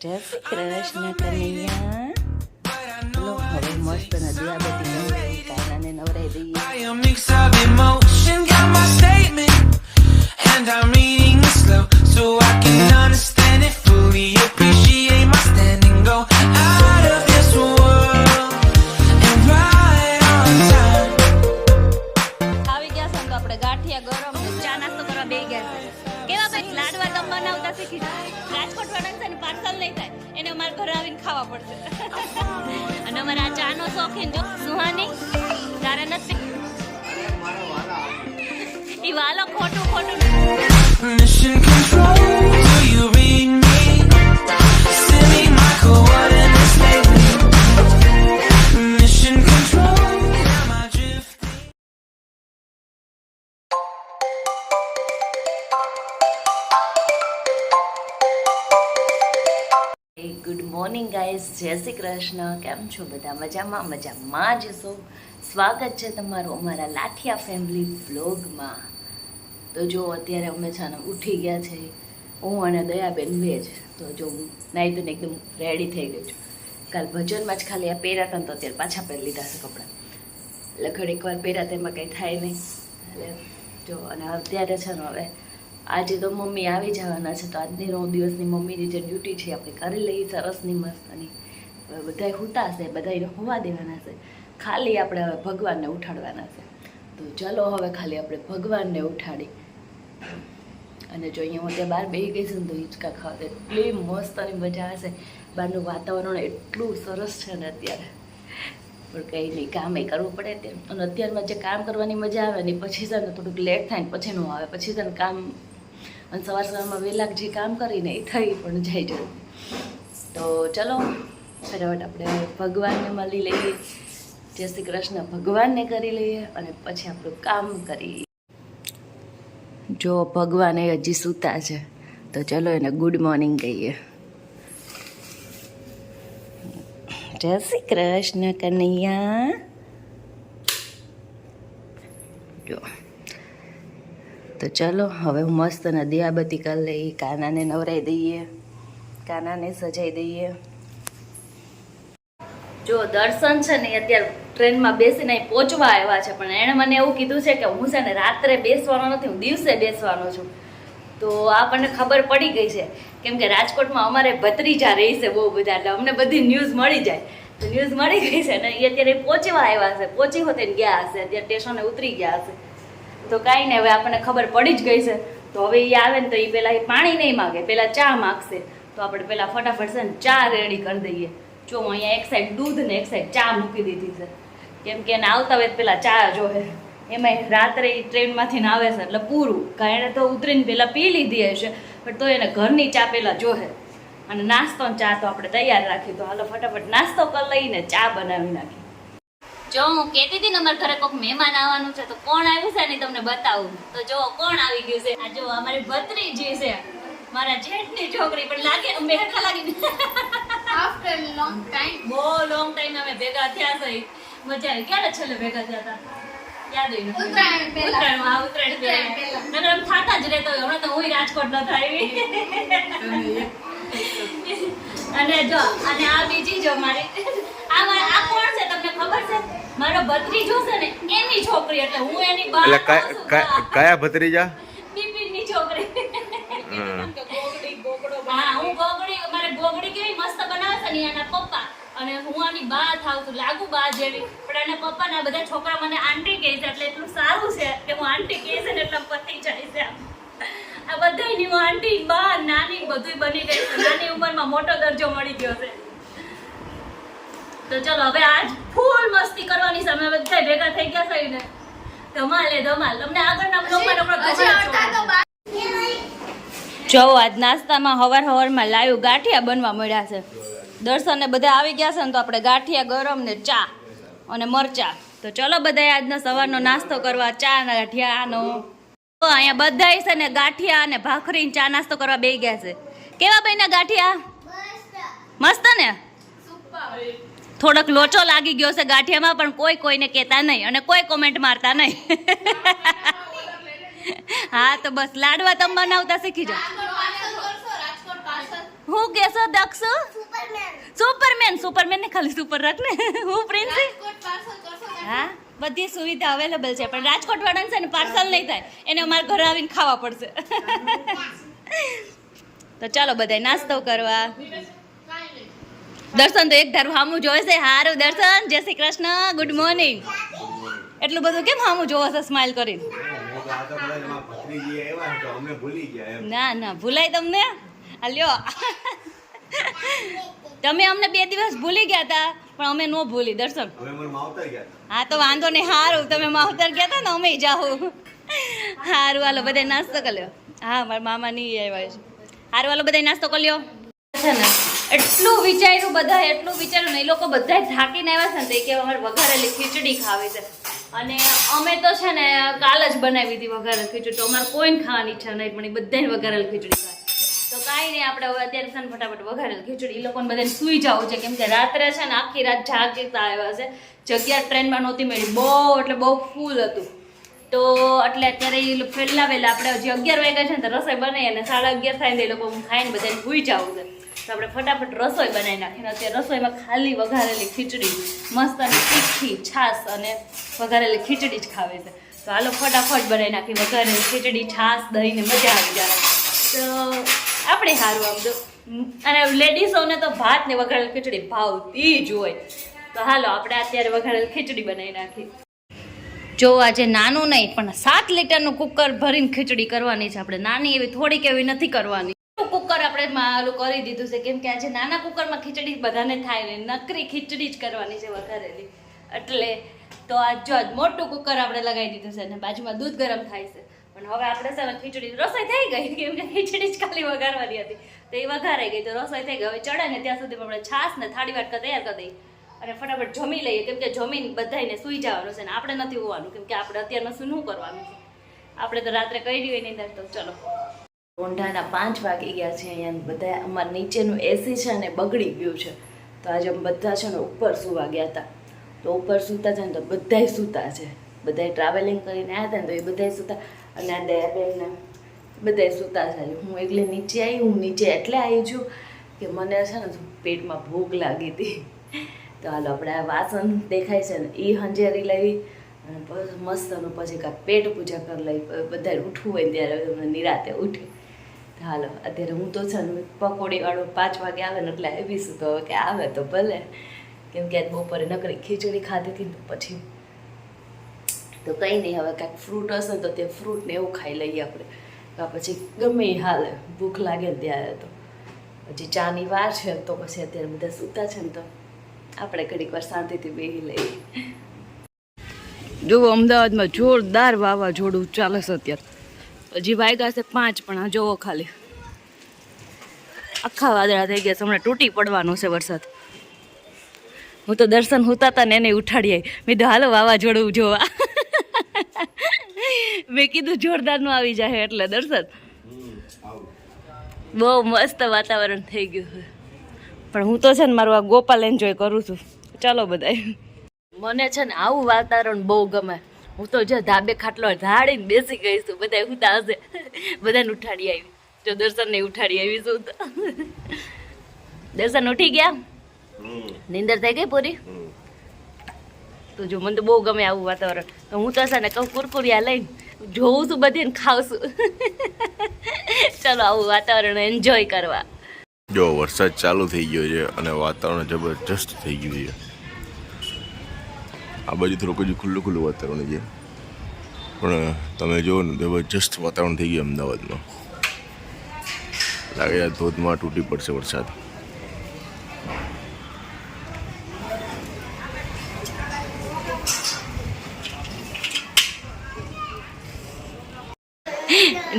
crush na kami yan. Look how much na diabetic ang kanan na already. I am mix of emotion, got my statement, and I'm reading slow, so I can understand it fully appreciate parcel નહીં થાય એને અમારે ઘરે આવીને ખાવા પડશે. અને અમારે આ ચાનો શોખીન જો સુહાની તારે નથી ઈ વાલો ખોટું ખોટું. Mission control, do you read good morning guys. જય શ્રી કૃષ્ણ. કેમ છો બધા? મજામાં? મજામાં જ છો? સ્વાગત છે તમારું અમારા લાઠિયા ફેમિલી વ્લોગમાં તો જો અત્યારે અમે છે ને ઉઠી ગયા છે. હું અને દયાબેન બે જ. તો જો હું નાહી ધોઈને એકદમ રેડી થઈ ગઈ છું. કાલ ભજનમાં જ ખાલી આ પહેર્યા હતા તો અત્યારે પાછા પહેરી લીધા છે કપડાં. એટલે ઘડીક વાર પહેર્યા તેમાં કંઈ થાય નહીં. એટલે જો, અને અત્યારે છે ને હવે આજે તો મમ્મી આવી જવાના છે તો આજની નવ દિવસની મમ્મીની જે ડ્યુટી છે, આપણે કરી લઈએ સરસની મસ્તની હવે બધાય હુતા છે બધાને હોવા દેવાના છે. ખાલી આપણે હવે ભગવાનને ઉઠાડવાના છે. તો ચલો હવે ખાલી આપણે ભગવાનને ઉઠાડી. અને જો અહીંયા હું ત્યાં બહાર બેસી ગઈ છું ને તો હિંચકા ખાવા એટલી મસ્ત અને મજા આવશે બહારનું વાતાવરણ એટલું સરસ છે ને અત્યારે. પણ કંઈ નહીં કામ એ કરવું પડે તે અને અત્યારમાં જે કામ કરવાની મજા આવે ને પછી છે ને થોડુંક લેટ થાય ને પછી નું આવે. પછી છે ને કામ અને સવાર સવારમાં વહેલાક જે કામ કરીને એ થઈ પણ જાય જવું તો ચલો, ફટાફટ આપણે ભગવાનને મળી લઈએ. જય શ્રી કૃષ્ણ, ભગવાનને કરી લઈએ અને પછી આપણું કામ કરીએ. જો ભગવાન એ હજી સૂતા છે, તો ચલો એને ગુડ મોર્નિંગ કહીએ. જય શ્રી કૃષ્ણ કનૈયા. જો. તો ચલો, હવે હું મસ્ત દિયાબત્તી કરી લઈ, કાનાને નવરાઈ દઈએ, કાનાને સજાઈ દઈએ. જો દર્શન છે ને અત્યારે ટ્રેનમાં બેસીને પહોંચવા આવ્યા છે, પણ એણે મને એવું કીધું છે કે હું છે ને રાત્રે બેસવાનો નથી, હું દિવસે બેસવાનો છું. તો આપણને ખબર પડી ગઈ છે, કેમ કે રાજકોટમાં અમારે ભત્રીજા રહી છે બહુ બધા, એટલે અમને બધી ન્યૂઝ મળી જાય. તો ન્યૂઝ મળી ગઈ છે ને એ અત્યારે પહોંચવા આવ્યા છે, પહોંચી હોતે ગયા હશે, અત્યારે સ્ટેશને ઉતરી ગયા હશે. તો કાંઈ નહીં હવે આપણને ખબર પડી જ ગઈ છે. તો હવે એ આવે ને તો એ પહેલાં એ પાણી નહીં માગે પહેલાં ચા માગશે. તો આપણે પહેલાં ફટાફટ છે ને ચા રેડી કરી દઈએ. જો અહીંયા એક સાઈડ દૂધ ને એક સાઈડ ચા મૂકી દીધી છે. કેમ કે એને આવતા હોય પહેલાં ચા જોવે. એમાં રાત્રે એ ટ્રેનમાંથી ને આવે છે, એટલે પૂરું. કાંઈ એને તો ઉતરીને પહેલાં પી લીધી હશે, પણ તો એને ઘરની ચા પહેલાં જોહે અને નાસ્તો ને ચા તો આપણે તૈયાર રાખી, તો હાલો ફટાફટ નાસ્તો કરી લઈને ચા બનાવી નાખી જો હું કહેતી હતી ને અમારા ઘરે કોઈક મહેમાન આવવાનું છે તો કોણ આવ્યું છે ને તમને બતાવું. તો જો કોણ આવી ગયું છે? આ જો અમારી ભત્રીજી છે. મારા જેઠની છોકરી પણ લાગે ને હેઠા લાગી આફ્ટર લોંગ ટાઈમ બહુ લોંગ ટાઈમ અમે ભેગા થયા છે. મજા આવી. ક્યારે છેલ્લે ભેગા થયા હતા? યાદ ઉત્તરાયણ પહેલા. ઉત્તરાયણ, પહેલા. થાતા જ રહેતો હમણાં તો હું રાજકોટ નથી આવી અને જો અને આ બીજી જો મારી આ મારી આ કોણ છે તમને ખબર છે? મારો ભત્રીજો છે ને એની છોકરી એટલે હું એની બા એટલે કયા- કયા ભત્રીજા? બિપિનની છોકરી. હા. હા હું ગોગડી મારે ગોગડી કેવી મસ્ત બનાવે છે ને એના પપ્પા. અને હું આની બા થાવ છું લાગુ બા જેવી. પણ એના પપ્પા ના બધા છોકરા મને આંટી કહે છે એટલે એટલું સારું છે કે હું આંટી કહે છે ને એટલે પતી જાય છે. આ બધાયની હું આંટી બા નાની બધુંય બની ગઈ છે. નાની ઉંમરમાં મોટો દરજ્જો મળી ગયો છે. તો ચલો હવે આજ ફૂલ મસ્તી કરવાની છે. અમે બધા ભેગા થઈ ગયા છે ને ધમાલે ધમાલ. તમને આગળના બ્લોગમાં બા- જો આજ નાસ્તામાં હવાર હવારમાં લાઈવ ગાંઠિયા બનવા મળ્યા છે. દર્શને બધા આવી ગયા છે ને તો આપણે ગાંઠિયા ગરમ ને ચા અને મરચા. તો ચલો બધા આજનો સવારનો નાસ્તો કરવા ચા ને ગાંઠિયાનો અહીંયા બધા છે ને ગાંઠિયા અને ભાખરી ચા નાસ્તો કરવા બેસી ગયા છે. કેવા બન્યા ગાંઠિયા? મસ્ત ને? થોડોક લોચો લાગી ગયો છે ગાંઠિયામાં પણ કોઈ કોઈને કહેતા નહીં અને કોઈ કોમેન્ટ મારતા નહીં. હા તો બસ લાડવા તમે બનાવતા શીખી જાઓ. હું કેસો દક્ષુ? સુપરમેન સુપરમેન ને ખાલી સુપર રાખ ને હું પ્રિન્સી? હા? બધી સુવિધા અવેલેબલ છે, પણ રાજકોટ વાળાને છે ને પાર્સલ નહીં થાય. એને અમારે ઘરે આવીને ખાવા પડશે. તો ચાલો બધાય નાસ્તો કરવા. દર્શન તો એક ધારું હામું જોવે છે. હારું દર્શન. જય શ્રી કૃષ્ણ. ગુડ મોર્નિંગ એટલું બધું કેમ હામું જોવો છે સ્માઇલ કરીને? બધા ના ના, ભૂલાય તમને? લ્યો. તમે અમને બે દિવસ ભૂલી ગયા હતા પણ અમે નો ભૂલી દર્શન. હા તો વાંધો નહીં સારું તમે માવતર ગયા હતા ને અમે જાઓ. હારું હાલો બધા નાસ્તો કરી લ્યો. હા મારા મામા નહીં આવ્યા છે. સારું હાલો બધા નાસ્તો કરી લ્યો. છે ને એટલું વિચાર્યું બધા એટલું વિચાર્યું ને એ લોકો બધા થાકીને આવ્યા છે ને તો કે અમારે વઘારેલી ખીચડી ખાવી છે. અને અમે તો છે ને કાલ જ બનાવી હતી વઘારેલી ખીચડી તો અમારે કોઈને ખાવાની ઈચ્છા નહીં પણ એ બધાને વઘારેલી ખીચડી ખાય. તો કાંઈ નહીં, આપણે હવે અત્યારે છે ને ફટાફટ વઘારેલી ખીચડી. એ લોકોને બધાને સૂઈ જવું છે. કેમ કે રાત્રે છે ને આખી રાત જાગીતા આવ્યા છે. જગ્યા ટ્રેનમાં નહોતી મળી. બહુ, એટલે બહુ ફૂલ હતું. તો એટલે અત્યારે એ પહેલા વહેલા આપણે હજી અગિયાર વાગ્યા છે ને, તો રસોઈ બનાવી અને સાડા અગિયાર થાય ને એ લોકો ખાઈને બધાને ભૂઈ જવું છે. તો આપણે ફટાફટ રસોઈ બનાવી નાખીને અત્યારે રસોઈમાં ખાલી વઘારેલી ખીચડી, મસ્ત અને તીખી છાશ અને વઘારેલી ખીચડી જ ખાવે છે. તો હાલો ફટાફટ બનાવી નાખી વઘારેલી ખીચડી, છાશ, દહીંને મજા આવી જાય. તો આપણે સારું આમ તો. અને લેડીઝોને તો ભાત ને વઘાડેલ ખીચડી ભાવતી જ હોય. તો હાલો, આપણે અત્યારે વઘારેલ ખીચડી બનાવી નાખી જો આજે નાનું નહીં, પણ સાત લીટરનું કુકર ભરીને ખીચડી કરવાની છે આપણે. નાની એવી થોડીક એવી નથી કરવાની. કુકર આપણે માલું કરી દીધું છે? કેમ કે આજે નાના કુકરમાં ખીચડી બધાને થાય ને નકરી ખીચડી જ કરવાની છે વઘારેલી. એટલે તો આજ જો મોટું કુકર આપણે લગાવી દીધું છે અને બાજુમાં દૂધ ગરમ થાય છે. પણ હવે આપણે છે ને ખીચડી રસોઈ થઈ ગઈ. કેમ કે ખીચડી જ ખાલી વઘારવાની હતી. તો એ વઘારાઈ ગઈ. તો રસોઈ થઈ ગઈ. હવે ચડે ને ત્યાં સુધી આપણે છાશ ને થાળી વાટકા તૈયાર કરી દઈએ. અને ફટાફટ જમી લઈએ. કેમ કે જમીન બધાને સૂઈ જવાનું છે ને આપણે નથી હોવાનું. કેમ કે આપણે અત્યારમાં શું શું કરવાનું છે? આપણે તો રાત્રે કહી દઈએ નહીં તો ચલો. ઊંઢાના પાંચ વાગી ગયા છે અહીંયા. બધા અમારા નીચેનું એસી છે ને બગડી ગયું છે. તો આજે અમે બધા છે ને ઉપર સુવા ગયા હતા. તો ઉપર સૂતા છે ને તો બધાય સૂતા છે. બધાય ટ્રાવેલિંગ કરીને આવ્યા હતા ને તો એ બધાય સૂતા અને આ દયાબેનને બધાય સૂતા છે હું એટલે નીચે આવી હું નીચે એટલે આવી છું કે મને છે ને પેટમાં ભૂખ લાગી હતી. તો હાલો, આપણે આ વાસણ દેખાય છે ને એ હંજેરી લઈ અને મસ્ત અને પછી કાંઈ પેટ પૂજા કરી લઈ. બધા ઉઠવું હોય ત્યારે અમે નિરાતે ઉઠી. હાલો, અત્યારે હું તો છે ને પકોડીવાળો પાંચ વાગે આવે ને એટલે આવીશું તો કે આવે તો ભલે. કેમ કે બપોરે નકરી ખીચડી ખાધી હતી ને પછી તો કંઈ નહીં, હવે કાંઈક ફ્રૂટ હશે તો તે ફ્રૂટને એવું ખાઈ લઈએ આપણે. પછી ગમે હાલે, ભૂખ લાગે ત્યારે તો. પછી ચાની વાર છે, તો પછી અત્યારે બધા સૂતા છે ને તો આપણે ઘડીક વાર શાંતિથી બેસી લઈએ. જુઓ, અમદાવાદમાં જોરદાર વાવાઝોડું ચાલે છે અત્યારે. હજી વાગ્યા છે પાંચ, પણ આ જોવો ખાલી. આખા વાદળા થઈ ગયા છે, હમણાં તૂટી પડવાનો છે વરસાદ. હું તો દર્શન હોતા હતા ને એને ઉઠાડી આવી મેં તો હાલો, વાવાઝોડું જોવા. મેં કીધું જોરદારનું આવી જાય એટલે દર્શન. બહુ મસ્ત વાતાવરણ થઈ ગયું પણ હું તો છે ને મારું આ ગોપાલ એન્જોય કરું છું. ચાલો બધા મને છે ને આવું વાતાવરણ બહુ ગમે. હું તો જો ધાબે ખાટલો ધાડીને બેસી ગઈ છું. બધા ઉતા હશે. બધાને ઉઠાડી આવી. જો દર્શનને ઉઠાડી આવી છું તો. દર્શન ઉઠી ગયા? નીંદર થઈ ગઈ પૂરી? તો જો મને તો બહુ ગમે આવું વાતાવરણ. તો હું તો છે ને કહું, કુરકુરિયા લઈને જોઉં છું બધીને ખાઉં છું ચલો, આવું વાતાવરણ એન્જોય કરવા. જો વરસાદ ચાલુ થઈ ગયો છે અને વાતાવરણ જબરજસ્ત થઈ ગયું છે. આ બાજુ થોડુંક હજુ ખુલ્લું ખુલ્લું વાતાવરણ છે. પણ તમે જુઓ ને, જબરજસ્ત વાતાવરણ થઈ ગયું અમદાવાદમાં. લાગે ધોધમાં તૂટી પડશે વરસાદ.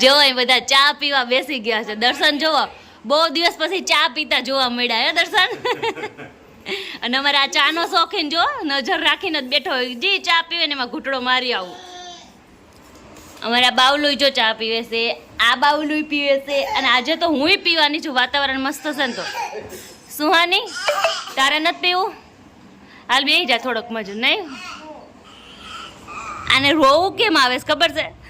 જો બધા ચા પીવા બેસી ગયા છે. દર્શન જોવો. બહુ દિવસ પછી ચા પીતા જોવા મળ્યા હે દર્શન. અને અમારે આ ચાનો શોખીન જો, નજર રાખીને જ બેઠો હોય. જે, ચા પીવે ને એમાં ઘૂંટડો મારી આવું. અમારા બાવલુય જો ચા પીવે છે, આ બાવલુય પીવે છે, અને આજે તો હુંય પીવાની છું. વાતાવરણ મસ્ત છે ને તો. સુહાની તારે નથી પીવું? હાલ બે જા થોડોક મજૂર, નહીં? આને રોવું કેમ આવે ખબર છે?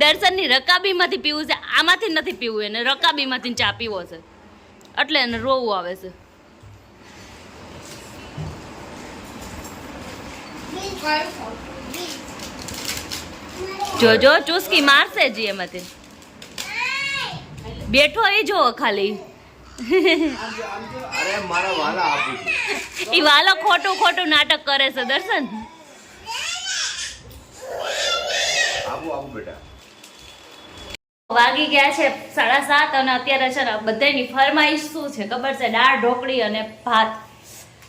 દર્શનની રકાબીમાંથી પીવું છે આમાંથી નથી પીવું એને રકાબીમાંથી ચા પીવો છે. એટલે એને રોવું આવે છે. જો જો ચુસ્કી મારશે જ એમાંથી. બેઠો એ જો ખાલી. ઈ વાલો ખોટું ખોટું નાટક કરે છે દર્શન. બેટા. વાગી ગયા છે સાડા સાત અને અત્યારે છે ને બધાની ફરમાઈશ શું છે ખબર છે? દાળ, ઢોકળી અને ભાત.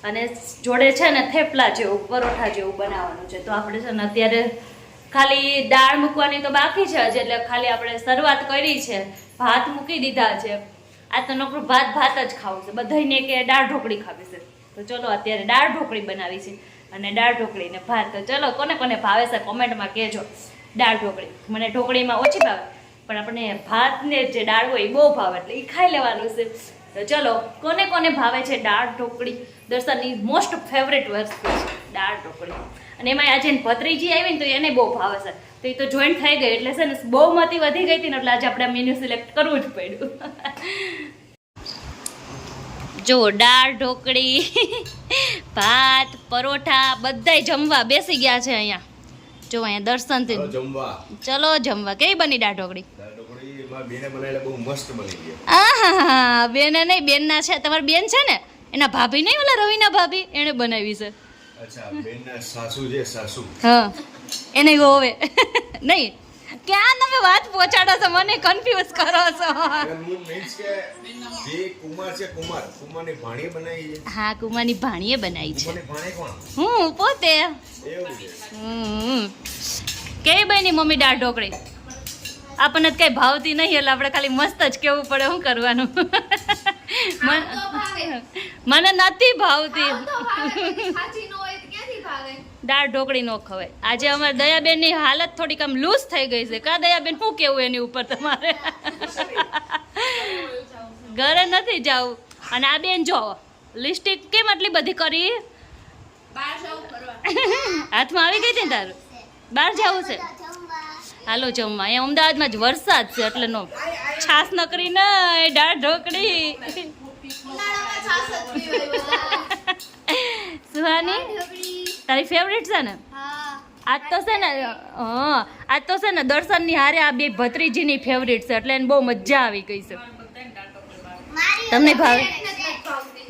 અને જોડે છે ને થેપલા જેવું, પરોઠા જેવું બનાવવાનું છે. તો આપણે છે ને અત્યારે ખાલી દાળ મૂકવાની તો બાકી છે હજી એટલે ખાલી આપણે શરૂઆત કરી છે. ભાત મૂકી દીધા છે. આ તો નોકરું ભાત ભાત જ ખાવું છે. બધાને કે દાળ, ઢોકળી ખાવી છે. તો ચલો અત્યારે દાળ, ઢોકળી બનાવી છે. અને દાળ, ઢોકળી ને ભાત. તો ચલો કોને કોને ભાવે છે કોમેન્ટમાં કહેજો. દાળ ઢોકળી. મને ઢોકળીમાં ઓછી ભાવે. પણ આપણે ભાતને જે દાળ હોય એ બહુ ભાવે. એટલે એ ખાઈ લેવાનું છે. તો ચલો, કોને કોને ભાવે છે દાળ ઢોકળી? દર્શનની મોસ્ટ ફેવરેટ વસ્તુ દાળ ઢોકળી. અને એમાં આજે ભત્રીજી આવી ને તો એને બહુ ભાવે છે. તો એ તો જોઈન્ટ થઈ ગઈ એટલે છે ને બહુ મતી વધી ગઈ હતી ને એટલે આજે આપણે મેન્યુ સિલેક્ટ કરવું જ પડ્યું. જો, દાળ ઢોકળી, ભાત, પરોઠા બધાય જમવા બેસી ગયા છે અહીંયા. જો અહીંયા દર્શનથી જમવા. ચલો જમવા. કેવી બની દાળ ઢોકળી બેને મસ્ત બની બેને નહીં બેનના છે. તમારી બેન છે ને? એના ભાભી નહીં ઓલા રવિના ભાભી? એણે બનાવી છે. અચ્છા બેનના સાસુ છે સાસુ. હા. એને હોવે. નહીં. ક્યાં તમે વાત પહોંચાડો છો? મને કન્ફ્યુઝ કરો છો. હા જે કુમાર છે કુમાર. કુમારની ભાણીએ બનાવી છે. હા કુમારની ભાણીએ બનાવી છે. કોણ? હું પોતે? કે ભાઈ હમ. બની મમ્મી દાળ ઢોકળી? આપણને કઈ ભાવતી નહીં એટલે આપણે ખાલી મસ્ત જ કેવું પડે શું કરવાનું. મને નથી ભાવતી. દાળ ઢોકળી ન ખવાય. આજે અમારે દયાબેનની હાલત થોડીક આમ લૂઝ થઈ ગઈ છે. કા દયાબેન શું કેવું એની ઉપર તમારે? ઘરે નથી જવું. અને આ બેન જો લિપસ્ટિક કેમ આટલી બધી કરી. હાથમાં આવી ગઈ હતી ને તારું? બહાર જવું છે? હાલો જમવા. અહીંયા અમદાવાદમાં જ વરસાદ છે એટલે નો છાસ નકરી નહીં દાળ ઢોકળી. સુહાની તારી ફેવરેટ છે ને? આજ તો છે ને હા આજ તો છે ને દર્શનની હારે આ બે ભત્રીજીની ફેવરેટ છે એટલે એને બહુ મજા આવી ગઈ છે. તમને ભાવે?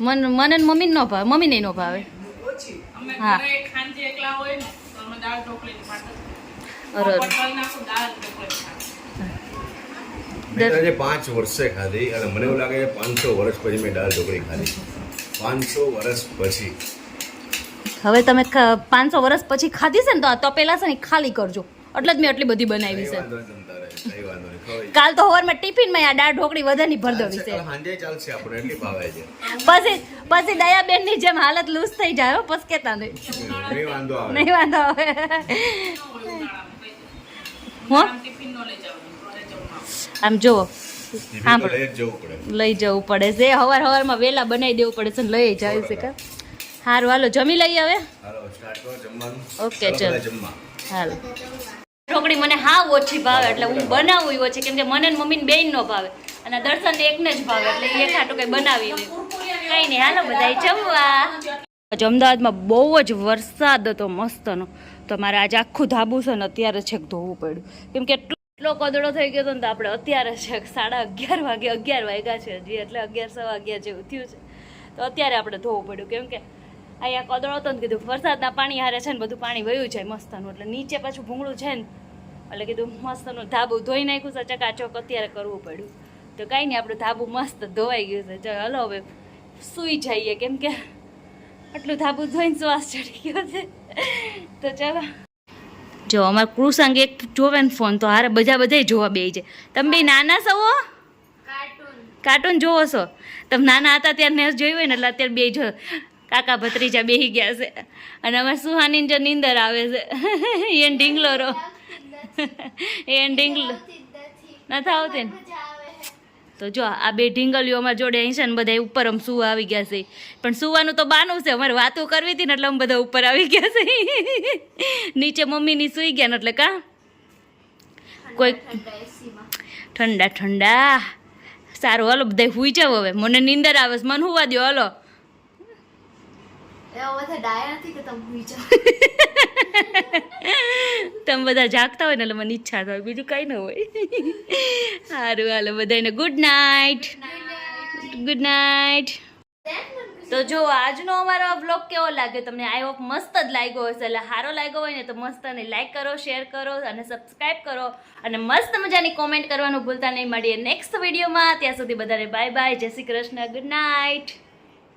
મને. મન મને ને મમ્મીને ન ભાવે મમ્મીને ન ભાવે. હા. ઘરે ખાંજી એકલા હોય ને તો અમે દાળ ઢોકળીની પાટ જ અરે પોપટ કરી નાખું, દાળ ઢોકળી ખાય. મેં તો આજે પાંચ વર્ષે ખાધી અને મને એવું લાગે છે પાંચસો વર્ષ પછી મેં દાળ ઢોકળી ખાધી. પાંચસો વર્ષ પછી. હવે તમે પાંચસો વર્ષ પછી ખાધી છે ને તો આ તપેલા છે ને ખાલી કરજો. એટલે જ મેં આટલી બધી બનાવી છે. વાંધો નહીં તમતારે, કઈ વાંધો નહીં. ખવાય. કાલ તો હવારમાં ટિફિનમાં આ દાળ ઢોકળી વધારની ભર દેવી છે. સાંજે ચાલશે આપણે એટલી ભાવે છે. પછી પછી દયાબેનની જેમ હાલત લૂઝ થઈ જાય હો, પછી કેતા નહીં. નહીં વાંધો આવે. નહીં વાંધો આવે. ન. હો ટિફિન નો લઈ જમવાનું. આમ જુઓ હા, લઈ જવું પડે. લઈ છે હવાર હવારમાં વેલા બનાવી દેવું પડે છે લઈ જાય છે કા સારું હાલો જમી લઈએ હવે? કરો જમવાનું. ઓકે, ચાલો. હાલો. ઢોકળી મને હાવ ઓછી ભાવે એટલે હું બનાવું એવો ઓછી કેમ કે મને ને મમ્મીને બેન નો ભાવે. અને દર્શન એકને જ ભાવે એટલે એ ખાટું કઈ બનાવી લે. કઈ નહીં હાલો બધા જમવા. આજે અમદાવાદમાં બહુ જ વરસાદ હતો મસ્તનો. તો મારે આજે આખું ધાબુ છે ને અત્યારે છેક ધોવું પડ્યું. કેમ કે એટલો કદડો થઈ ગયો હતો ને તો આપણે અત્યારે છે, સાડા અગિયાર વાગે, અગિયાર વાગ્યા છે હજી, એટલે અગિયાર સવા અગિયાર જેવું થયું છે. તો અત્યારે આપણે ધોવું પડ્યું, કેમ કે અહીંયા કદડો હતો ને કીધું, વરસાદના પાણી હારે છે ને બધું પાણી વયું જાય મસ્તનું, એટલે નીચે પાછું ભૂંગળું છે ને. એટલે કીધું, મસ્તનું. ધાબુ ધોઈ નાખ્યું છે, ચકાચોક અત્યારે કરવું પડ્યું. તો કાંઈ નહીં, આપણું ધાબુ મસ્ત ધોવાઈ ગયું છે. ચાલો હલો હવે સૂઈ જઈએ, કેમ કે આટલું ધાબું ધોઈને શ્વાસ ચડી ગયો છે. તો ચાલો. જો અમારા કૃષાંગ એક જોવે ને ફોન તો હારે બધા બધા જોવા બે છે તમે બે નાના છો કાર્ટૂન જોવો છો? તમે નાના હતા ત્યારે મેં જોયું હોય ને એટલે અત્યારે બે જો કાકા ભત્રીજા બેહી ગયા છે. અને અમારે સુહાની જો નીંદર આવે છે. એ ઢીંગલો રો. એ ઢીંગલો નથી આવતી ને. તો જો આ બે ઢીંગલીઓ અમારા જોડે અહીં છે ને બધા ઉપર આમ સુવા આવી ગયા છે. પણ સુવાનું તો બાનું છે અમારે વાતો કરવી હતી ને એટલે અમે બધા ઉપર આવી ગયા છે. નીચે મમ્મીની સુઈ ગયા ને એટલે કા? કોઈ ઠંડા ઠંડા. સારું હલો બધા હુઈ જાવ હવે. મને નીંદર આવે છે. મને હુવા દો હાલો. ડાયા નથી કે તમે હુઈ જાઓ. તમે બધા જાગતા હોય ને, એટલે મને ઈચ્છા થાય. બીજું કાંઈ ન હોય. સારું, હાલો બધાને ગુડ નાઇટ ગુડ નાઇટ તો જો, આજનો અમારો બ્લોગ કેવો લાગ્યો તમને? આઈ હોપ મસ્ત જ લાગ્યો હશે. એટલે સારો લાગ્યો હોય ને, તો મસ્ત અને લાઇક કરો શેર કરો અને સબસ્ક્રાઈબ કરો. અને મસ્ત મજાની કોમેન્ટ કરવાનું ભૂલતા નહીં. મળીએ નેક્સ્ટ વિડીયોમાં ત્યાં સુધી બધાને બાય બાય જય શ્રી કૃષ્ણ. Good night